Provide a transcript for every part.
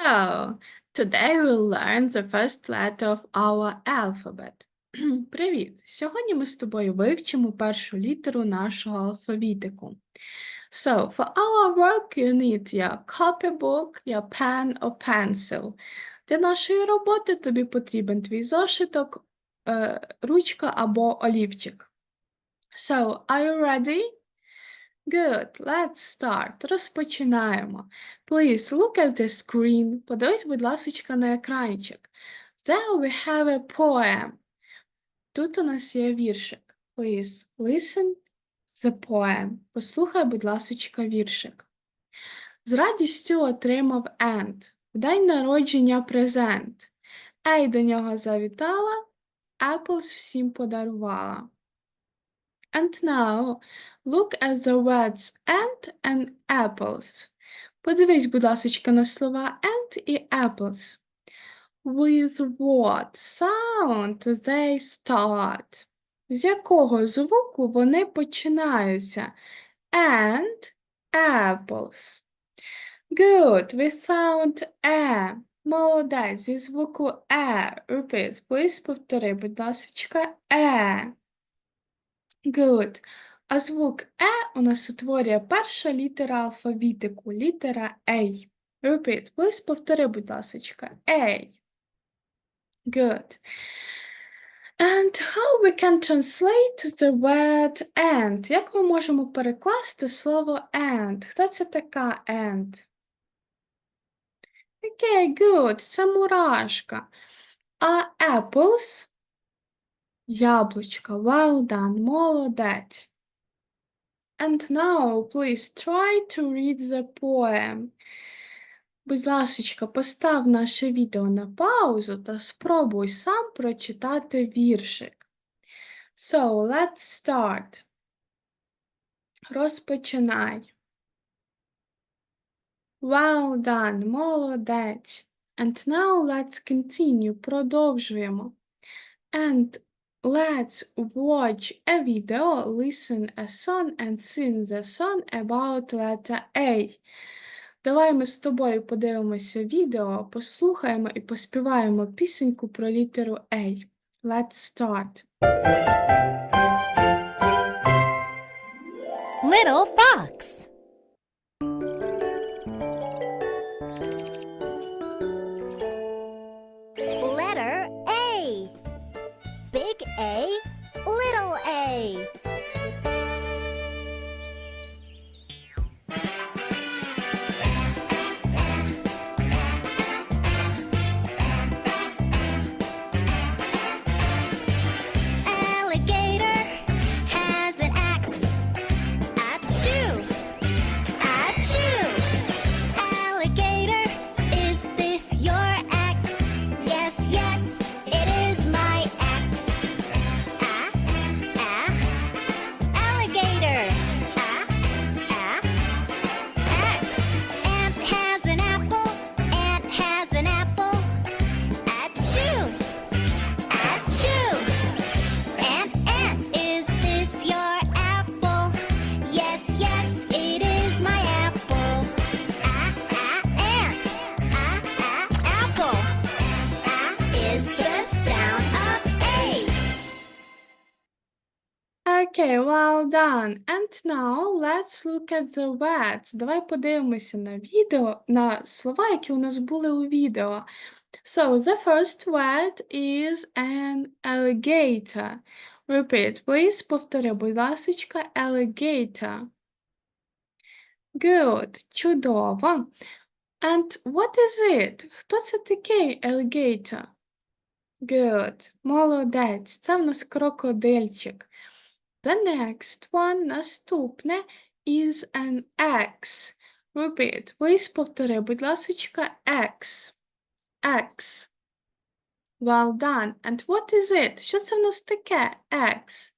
Hello! Today we'll learn the first letter of our alphabet. Привіт! Сьогодні ми з тобою вивчимо першу літеру нашого алфавітику. So, for our work you need your copybook, your pen or pencil. Для нашої роботи тобі потрібен твій зошиток, е, ручка або олівчик. So, are you ready? Good, let's start. Розпочинаємо. Please look at the screen. Подивись, будь ласочка, на екранчик. There we have a poem. Тут у нас є віршик. Please listen the poem. Послухай, будь ласочка, віршик. З радістю отримав Енд. В день народження презент. Ей до нього завітала, Apples всім подарувала. And now, look at the words and and apples. Подивись, будь ласочка, на слова and і apples. With what sound they start? З якого звуку вони починаються? And apples. Good, with sound e. Молодець, зі звуку е. Repeat, please, повтори, будь ласочка, е. Good. А звук Е у нас утворює перша літера алфавітику, літера A. Repeat, please, повтори, будь ласочка. A. Good. And how we can translate the word and? Як ми можемо перекласти слово and? Хто це така and? Окей, okay, good. Це мурашка. А apples Яблучко. Well done. Молодець. And now, please try to read the poem. Будь ласочка, постав наше відео на паузу та спробуй сам прочитати віршик. So, let's start. Розпочинай. Well done, молодець. And now let's continue. Продовжуємо. And Let's watch a video, listen a song and sing the song about letter A. Давай ми з тобою подивимося відео, послухаємо і поспіваємо пісеньку про літеру A. Let's start. Little fox. Well done. And now let's look at the words. Давай подивимося на відео, на слова, які у нас були у відео. So, the first word is an alligator. Repeat, please. Повтори, будь ласочка, alligator. Good. Чудово. And what is it? Хто це такий alligator? Good. Молодець. Це в нас крокодильчик. The next one, наступне, is an X. Repeat. Please повтори, будь ласочка, X. X. Well done. And what is it? Що це в нас таке? X.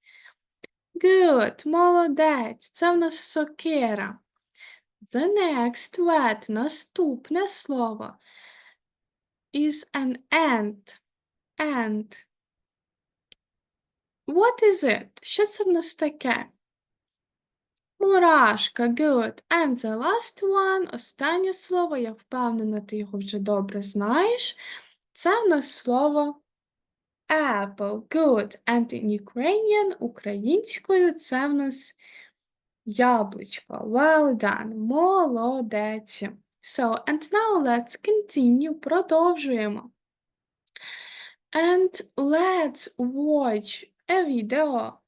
Good. Молодець. Це в нас сокира. The next word, наступне слово, is an ant. Ant. What is it? Що це в нас таке? Мурашка, good. And the last one, останнє слово, я впевнена, ти його вже добре знаєш. Це в нас слово apple, good. And in Ukrainian, українською, це в нас яблучко. Well done, молодець. So, and now let's continue, продовжуємо. And let's watch a video.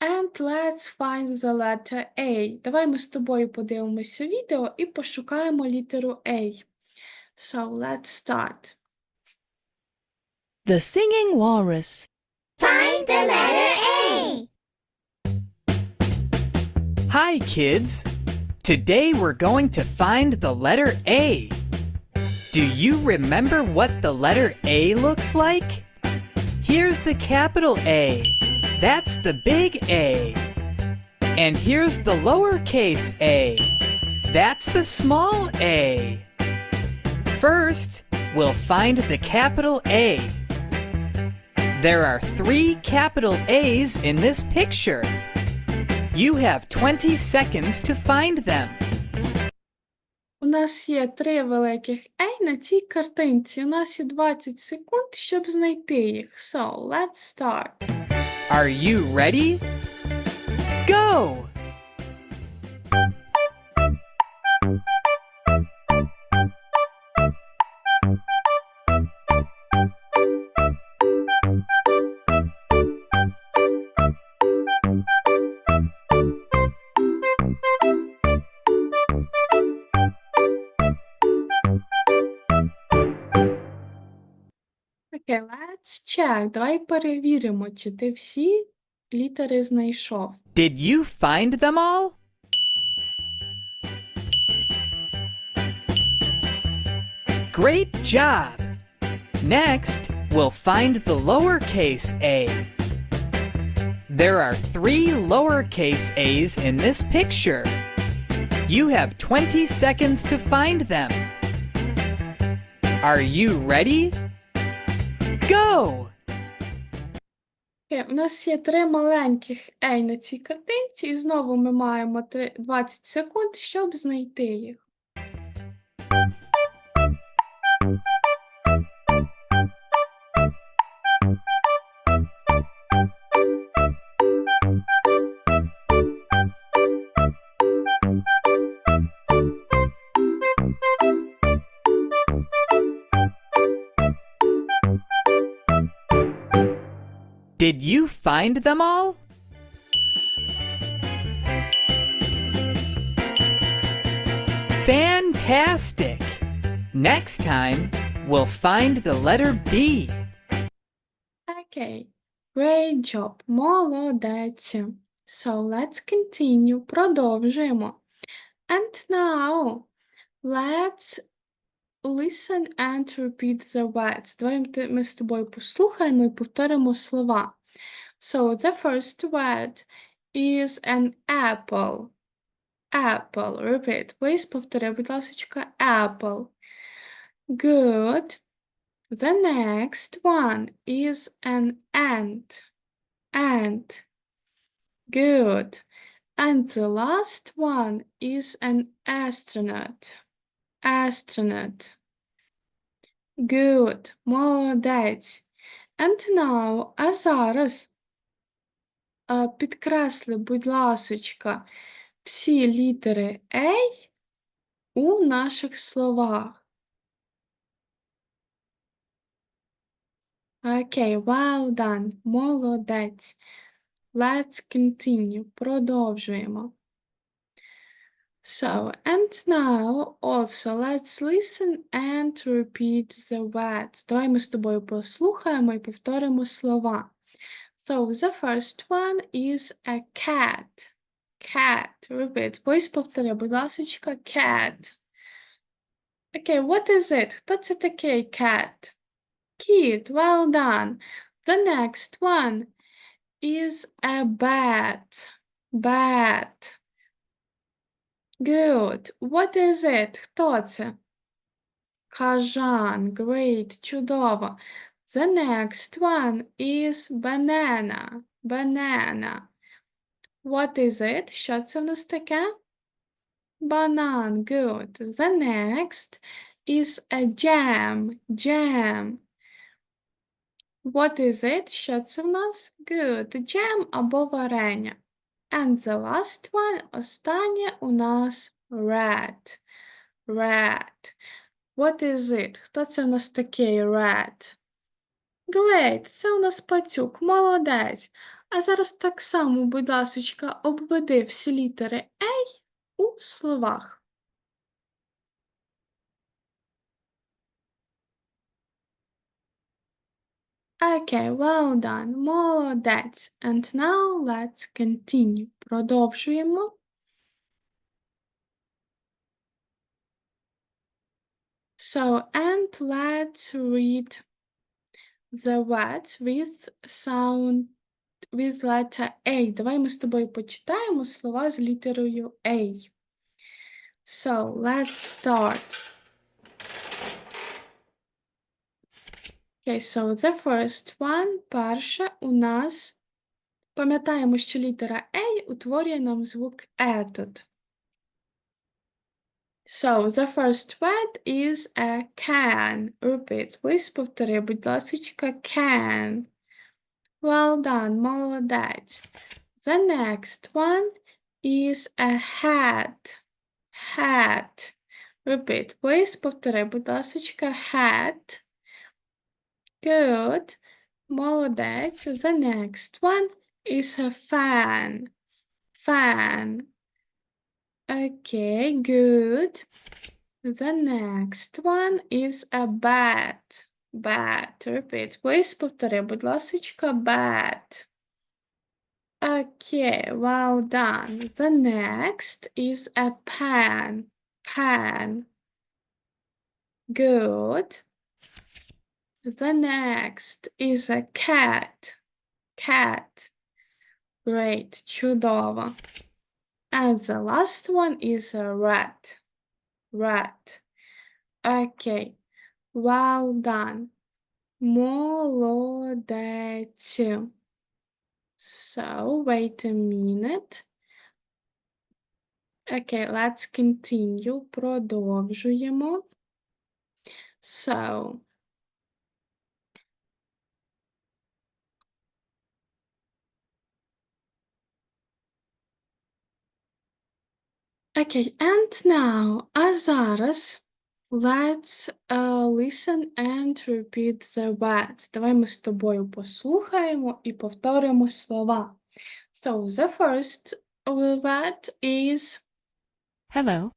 And let's find the letter A. Давай ми з тобою подивимося відео і пошукаємо літеру A. So, let's start. The Singing Walrus. Find the letter A. Hi, kids! Today we're going to find the letter A. Do you remember what the letter A looks like? Here's the capital A. That's the big A. And here's the lowercase a. That's the small a. First, we'll find the capital A. There are three capital A's in this picture. You have 20 seconds to find them. Нас є три великих A на цій картинці. У нас є 20 секунд, щоб знайти їх. So, let's start. Are you ready? Go! Окей, let's check. Давай перевіримо, чи ти всі літери знайшов. Did you find them all? Great job! Next, we'll find the lowercase a. There are three lowercase a's in this picture. You have 20 seconds to find them. Are you ready? У нас є три маленьких «ей» на цій картинці, і знову ми маємо 20 секунд, щоб знайти їх. Did you find them all? Fantastic! Next time, we'll find the letter B. Окей. Great job. Молодець. So, let's continue. Продовжуємо. And now, let's listen and repeat the words. Давай ти- ми з тобою послухаємо і повторимо слова. So, the first word is an apple. Apple. Repeat. Please повтори, будь ласка. Apple. Good. The next one is an ant. Ant. Good. And the last one is an astronaut. Astronaut. Good. Молодець. And now, а зараз підкресли, будь ласочка, всі літери A у наших словах. Окей, well done. Молодець. Let's continue. Продовжуємо. So, and now also let's listen and repeat the words. Давай ми з тобою послухаємо і повторимо слова. So, the first one is a cat. Cat. Repeat. Please повтори, будь ласочка, cat. Okay, what is it? Хто це такий cat? Kid, well done. The next one is a bat. Bat. Good. What is it? Хто це? Кажан. Great. Чудово. The next one is banana. Banana. What is it? Що це в нас таке? Банан. Good. The next is a jam. Jam. What is it? Що це в нас? Good. Jam або варення. And the last one, останнє у нас red. Red. What is it? Хто це у нас такий red? Great, це у нас пацюк, молодець. А зараз так само, будь ласочка, обведи всі літери A у словах. Okay, well done, молодець. And now let's continue. Продовжуємо. So, and let's read the words with sound with letter A. Давай ми з тобою почитаємо слова з літерою A. So, let's start. Okay, so the first one, перше у нас, пам'ятаємо, що літера A утворює нам звук E тут. So, the first word is a can. Repeat, please, повтори, будь ласочка, can. Well done, молодець. The next one is a hat. Hat. Repeat, please, повтори, будь ласочка, hat. Good. Молодець. The next one is a fan. Fan. Okay, good. The next one is a bat. Bat. Repeat, please. Повтори, будь ласочка, bat. Okay, well done. The next is a pan. Pan. Good. The next is a cat. Cat. Great. Чудово. And the last one is a rat. Rat. Okay. Well done. Молодець. So, wait a minute. Okay, let's continue. Продовжуємо. So, Okay, and now, а зараз let's uh, listen and repeat the words. Давай ми з тобою послухаємо і повторимо слова. So, the first word is Hello.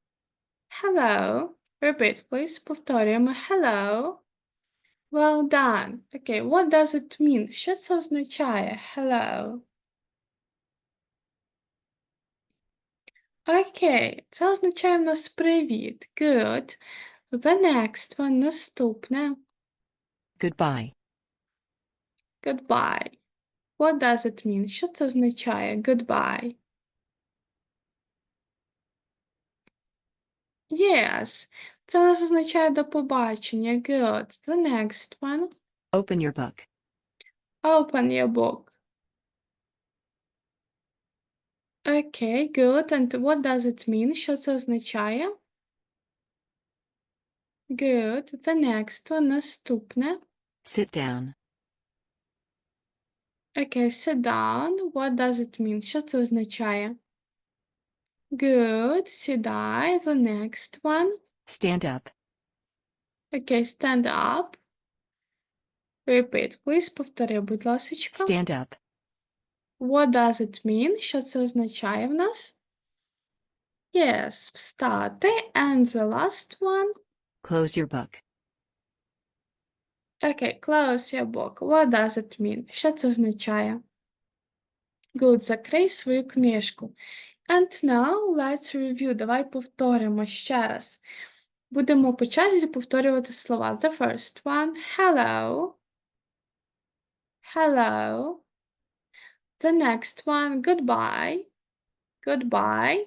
hello. Repeat, please. Повторюємо hello. Well done. Okay, what does it mean? Що це означає? Hello. Окей, це означає в нас привіт. Good. The next one, наступне. Goodbye. Goodbye. What does it mean? Що це означає? Goodbye. Yes. Це у нас означає до побачення. Good. The next one. Open your book. Open your book. Okay, good. And what does it mean? Що це означає? Good. The next one. Наступне. Sit down. Okay, sit down. What does it mean? Що це означає? Good. Сідай. The next one. Stand up. Okay, stand up. Repeat, please. Повтори, будь ласочка. Stand up. What does it mean? Що це означає в нас? Yes, встати. And the last one. Close your book. Okay, close your book. What does it mean? Що це означає? Good, закрий свою книжку. And now let's review. Давай повторимо ще раз. Будемо по черзі повторювати слова. The first one, hello. Hello. The next one, goodbye. Goodbye.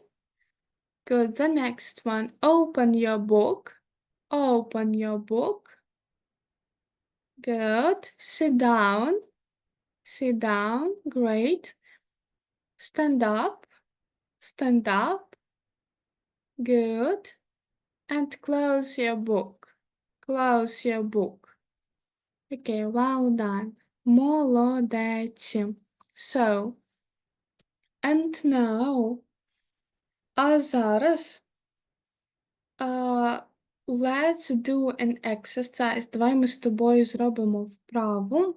Good. The next one, open your book. Open your book. Good. Sit down. Sit down. Great. Stand up. Stand up. Good. And close your book. Close your book. Okay, well done. Молодець. So, and now, а зараз, uh, let's do an exercise. Давай ми з тобою зробимо вправу.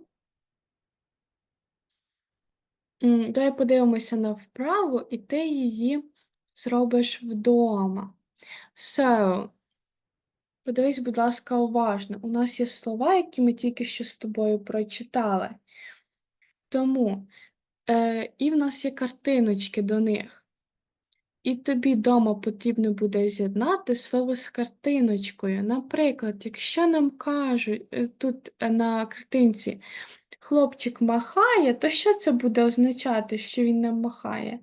М, Давай подивимося на вправу, і ти її зробиш вдома. So, подивись, будь ласка, уважно. У нас є слова, які ми тільки що з тобою прочитали. Тому, е, і в нас є картиночки до них. І тобі вдома потрібно буде з'єднати слово з картиночкою. Наприклад, якщо нам кажуть е, тут е, на картинці хлопчик махає, то що це буде означати, що він нам махає?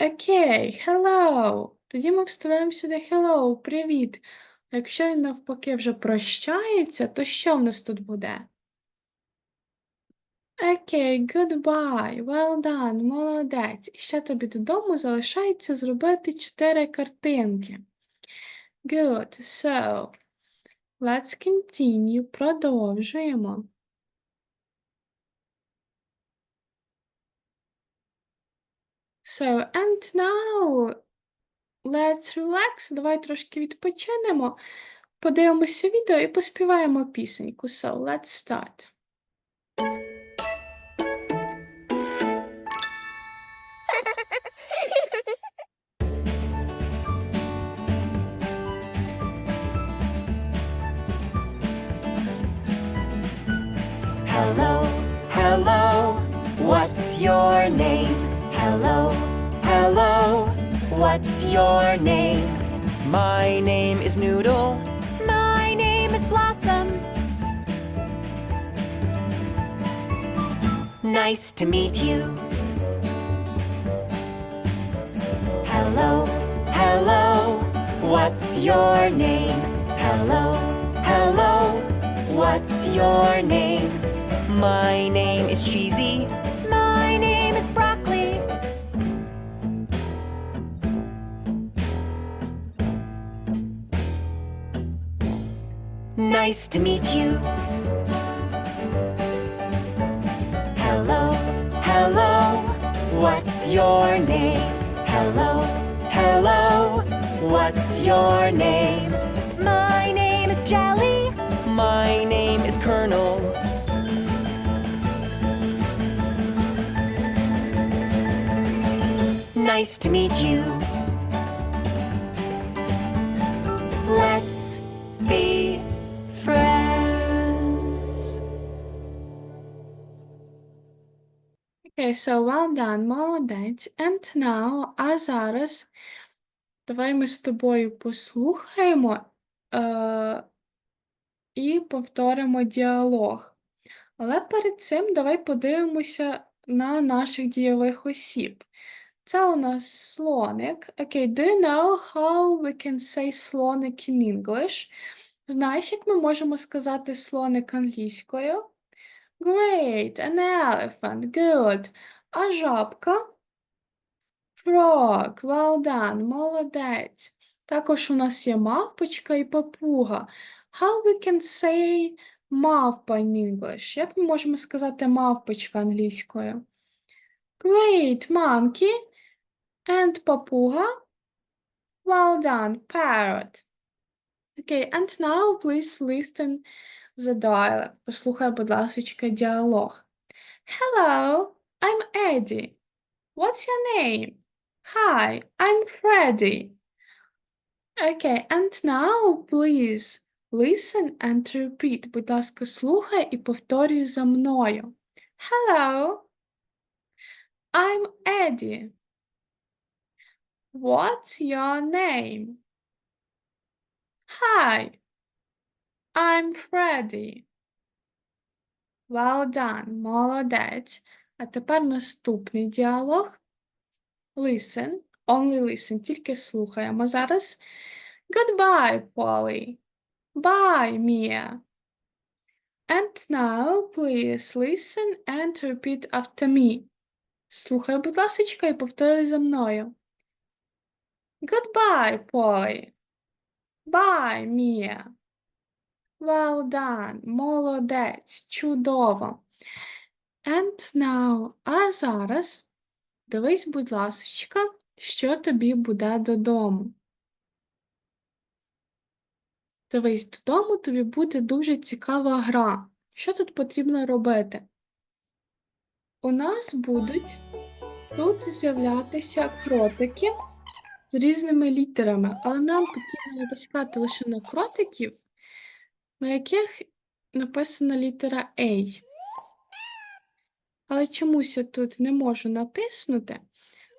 Окей, hello. Тоді ми вставляємо сюди hello, привіт. Якщо він навпаки вже прощається, то що в нас тут буде? Окей, goodbye, well done, молодець. І ще тобі додому залишається зробити чотири картинки. Good, so, let's continue, продовжуємо. So, and now, let's relax, давай трошки відпочинемо, подивимося відео і поспіваємо пісеньку. So, let's start. What's your name? My name is Noodle. My name is Blossom. Nice to meet you. Hello, hello, what's your name? Hello, hello, what's your name? My name is Cheesy. Nice to meet you. Hello, hello, what's your name? Hello, hello, what's your name? My name is Jelly. My name is Colonel. Nice to meet you. Okay, so well done, молодець. And now, а зараз давай ми з тобою послухаємо е- і повторимо діалог. Але перед цим давай подивимося на наших дієвих осіб. Це у нас слоник. Окей, do you know how we can say слоник in English? Знаєш, як ми можемо сказати слоник англійською? Great, an elephant, good. А жабка? Frog, well done, молодець. Також у нас є мавпочка і папуга. How we can say мавпа in English? Як ми можемо сказати мавпочка англійською? Great, monkey. And папуга? Well done, parrot. Okay, and now please listen the dialogue. Послухай, будь ласка, діалог. Hello, I'm Eddie. What's your name? Hi, I'm Freddy. Okay, and now please listen and repeat. Будь ласка, слухай і повторюй за мною. Hello, I'm Eddie. What's your name? Hi, I'm Freddy. Well done, молодець. А тепер наступний діалог. Listen, only listen, тільки слухаємо зараз. Goodbye, Polly. Bye, Mia. And now, please listen and repeat after me. Слухай, будь ласочка, і повторюй за мною. Goodbye, Polly. Bye, Mia. Well done. Молодець. Чудово. And now, а зараз дивись, будь ласочка, що тобі буде додому. Дивись, додому тобі буде дуже цікава гра. Що тут потрібно робити? У нас будуть тут з'являтися кротики з різними літерами, але нам потрібно натискати лише на кротиків, на яких написана літера A. Але чомусь я тут не можу натиснути,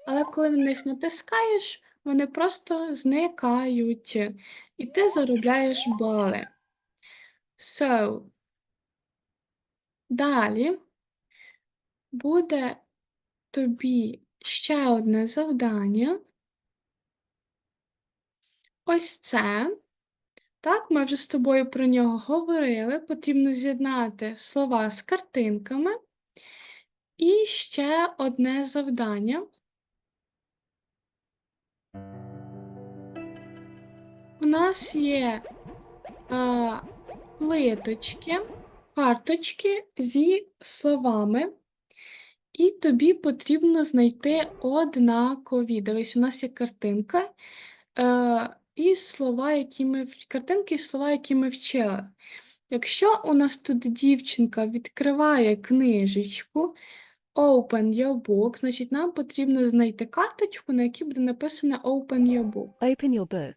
але коли на них натискаєш, вони просто зникають, і ти заробляєш бали. So, далі буде тобі ще одне завдання. Ось це. Так, ми вже з тобою про нього говорили. Потрібно з'єднати слова з картинками. І ще одне завдання. У нас є а, плиточки, карточки зі словами, і тобі потрібно знайти однакові. Дивись, у нас є картинка е, і слова, які ми в- картинки і слова, які ми вчили. Якщо у нас тут дівчинка відкриває книжечку, open your book, значить нам потрібно знайти карточку, на якій буде написано open your book. Open your book.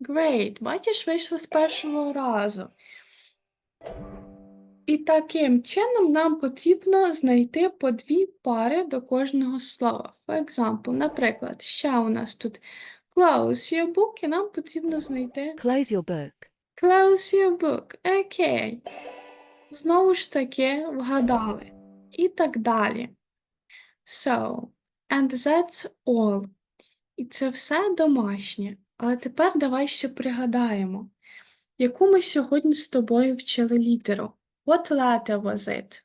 Great, бачиш, вийшло з першого разу. І таким чином нам потрібно знайти по дві пари до кожного слова. For example, наприклад, ще у нас тут close your book, і нам потрібно знайти Close your book. close your book. Окей. Знову ж таки вгадали. І так далі. So, and that's all. І це все домашнє. Але тепер давай ще пригадаємо, яку ми сьогодні з тобою вчили літеру. What letter was it?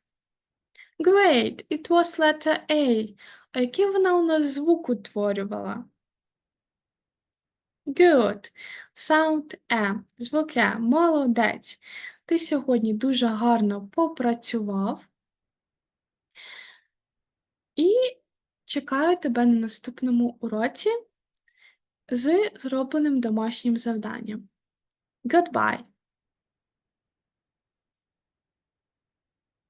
Great, it was letter A. А який вона у нас звук утворювала? Good. Sound E. Звук Е. Молодець. Ти сьогодні дуже гарно попрацював. І чекаю тебе на наступному уроці з зробленим домашнім завданням. Goodbye!